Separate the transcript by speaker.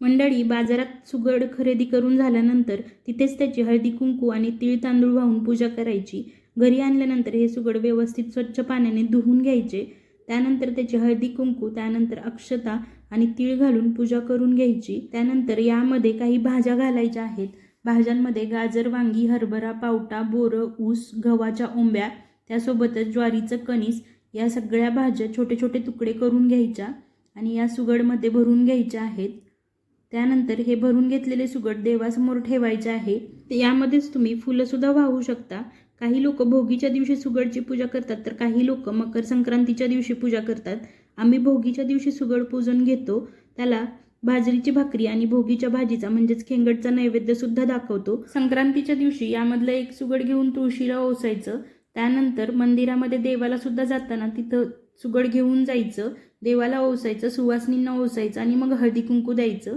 Speaker 1: मंडळी बाजारात सुगड खरेदी करून झाल्यानंतर तिथेच त्याची हळदी कुंकू आणि तीळ तांदूळ वाहून पूजा करायची. घरी आणल्यानंतर हे सुगड व्यवस्थित स्वच्छ पाण्याने धुवून घ्यायचे. त्यानंतर त्याची हळदी कुंकू त्यानंतर अक्षता आणि तीळ घालून पूजा करून घ्यायची. त्यानंतर यामध्ये काही भाज्या घालायच्या आहेत. भाज्यांमध्ये गाजर वांगी हरभरा पावटा बोरं ऊस गव्हाच्या ओंब्या त्यासोबतच ज्वारीचं कणीस या सगळ्या भाज्या छोटे छोटे तुकडे करून घ्यायच्या आणि या सुगडमध्ये भरून घ्यायच्या आहेत. त्यानंतर हे भरून घेतलेले सुगट देवासमोर ठेवायचे आहे. ते यामध्येच तुम्ही फुलंसुद्धा वाहू शकता. काही लोक भोगीच्या दिवशी सुगडची पूजा करतात तर काही लोक मकर संक्रांतीच्या दिवशी पूजा करतात. आम्ही भोगीच्या दिवशी सुगड पूजन घेतो. त्याला बाजरीची भाकरी आणि भोगीच्या भाजीचा म्हणजेच खेंगडचा नैवेद्य सुद्धा दाखवतो. संक्रांतीच्या दिवशी यामधलं एक सुगड घेऊन तुळशीला ओसायचं. त्यानंतर मंदिरामध्ये देवाला सुद्धा जाताना तिथं सुगड घेऊन जायचं. देवाला ओसायचं सुवासनींना ओसायचं आणि मग हळदी कुंकू द्यायचं.